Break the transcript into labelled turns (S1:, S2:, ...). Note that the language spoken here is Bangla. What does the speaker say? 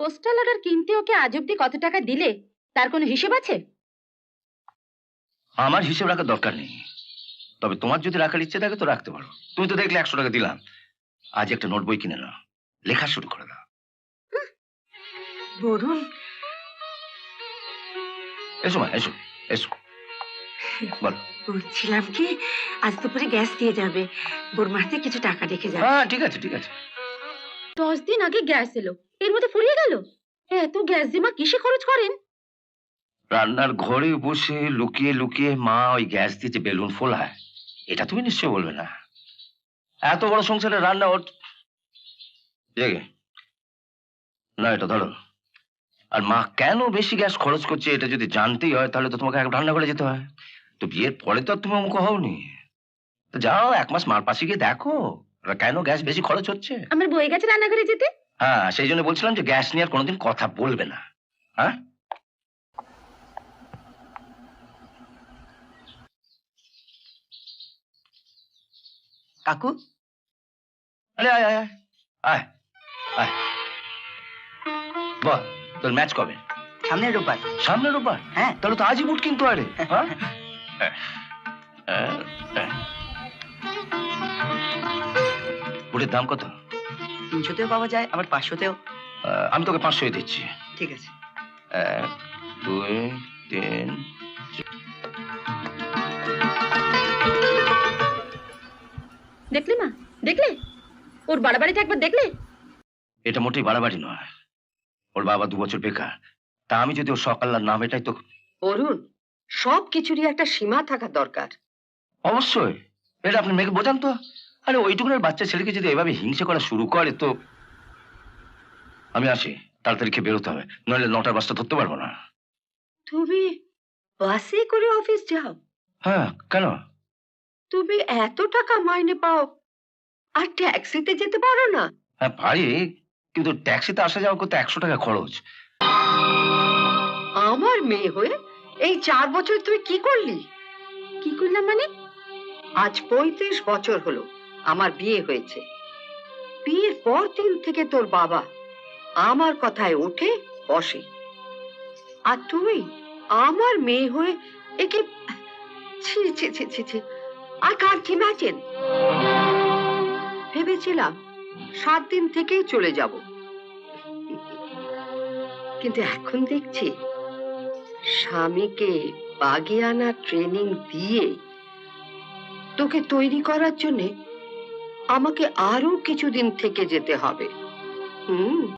S1: পোস্টাল অর্ডার কিনতে ওকে আজ অব্দি কত টাকা দিলে? তার কোনো হিসেব আছে?
S2: আমার হিসেব রাখার দরকার নেই। তবে তোমার যদি রাখার ইচ্ছে থাকে তো রাখতে পারো। তুমি তো দেখলে একশো টাকা দিলাম। আজ একটা নোট বই কিনে নাও। লেখা শুরু করে দাও।
S3: বরুণ।
S2: এসো মা এসো এসো। বলো।
S3: বলছিলাম কি আজ দুপুরে গ্যাস দিয়ে যাবে। বোরমাতে কিছু টাকা রেখে যাবে।
S2: হ্যাঁ ঠিক আছে ঠিক আছে।
S1: দশ দিন আগে গ্যাস এলো। এর মধ্যে ফুরিয়ে গেল? এত গ্যাস যে মা কিসে খরচ করেন?
S2: রান্নার ঘরে বসে লুকিয়ে লুকিয়ে মা ওই গ্যাস দিয়ে যে বেলুন ফোলায় এটা তুমি নিশ্চয় বলবে না? এত বড় সংসারে রান্না ওর না এটা ধরো। আর মা কেন বেশি গ্যাস খরচ করছে এটা যদি জানতেই হয় তাহলে তো তোমাকে রান্না করে যেতে হয়। তো বিয়ের পরে তো আর তুমি অমুক হওনি। তো যাও এক মাস মার পাশে গিয়ে দেখো কেন গ্যাস বেশি খরচ হচ্ছে?
S1: আমার বই গেছে রান্না করে যেতে?
S2: হ্যাঁ সেই জন্য বলছিলাম যে গ্যাস নিয়ে আর কোনোদিন কথা বলবে না। হ্যাঁ?
S3: কাকু?
S2: আরে আয় আয় আয় আয়। বল তোর ম্যাচ কবে?
S3: সামনের রোববার।
S2: সামনের রোববার?
S3: হ্যাঁ।
S2: তাহলে তো আজই বুট কিনতে হয় রে হ্যাঁ? হ্যাঁ, হ্যাঁ। বুটের দাম কত?
S3: তিনশোতেও পাওয়া যায় আবার পাঁচশোতেও?
S2: আমি তোকে পাঁচশোই দিচ্ছি।
S3: ঠিক আছে।
S2: এক দুই তিন
S1: দেখলে মা? দেখলে? ওর বাড়াবাড়িটা একবার দেখলে?
S2: এটা মোটেই বাড়াবাড়ি নয়। ওর বাবা দু বছর বেকার। তা আমি যদি ওর সকাল্লার নাম এটাই তো
S4: অরুণ সব কিছুরই একটা সীমা থাকা দরকার।
S2: অবশ্যই। এটা আপনি মেয়েকে বোঝান তো। আরে ওইটুকুনের বাচ্চা ছেলেকে যদি এভাবে হিংসে করা শুরু করে তো আমি আসি তাড়াতাড়ি খেয়ে বেরোতে হবে। নইলে নটার বাসটা ধরতে পারব না।
S4: তুমি বাসে করে অফিস যাও।
S2: হ্যাঁ কেন?
S4: তুমি এত টাকা মাইনে পাও। আর ট্যাক্সিতে যেতে পারো না।
S2: হ্যাঁ পারি কিন্তু ট্যাক্সিতে আসা যাওয়া করতে একশো টাকা খরচ।
S4: আমার মেয়ে হয়ে এই চার বছর তুই কি করলি?
S1: কি করলাম মানে?
S4: আজ পঁয়ত্রিশ বছর হলো। আমার বিয়ে হয়েছে। বিয়ের পর দিন থেকে তোর বাবা আমার কথায় উঠে বসে। আর তুই আমার মেয়ে হয়ে একে আর কার ইমাজিন ভেবেছিলাম সাত দিন থেকেই চলে যাব। কিন্তু এখন দেখছি স্বামীকে বাগিয়ানা ট্রেনিং দিয়ে তোকে তৈরি করার জন্য আমাকে আরও কিছুদিন থেকে যেতে হবে। হুম।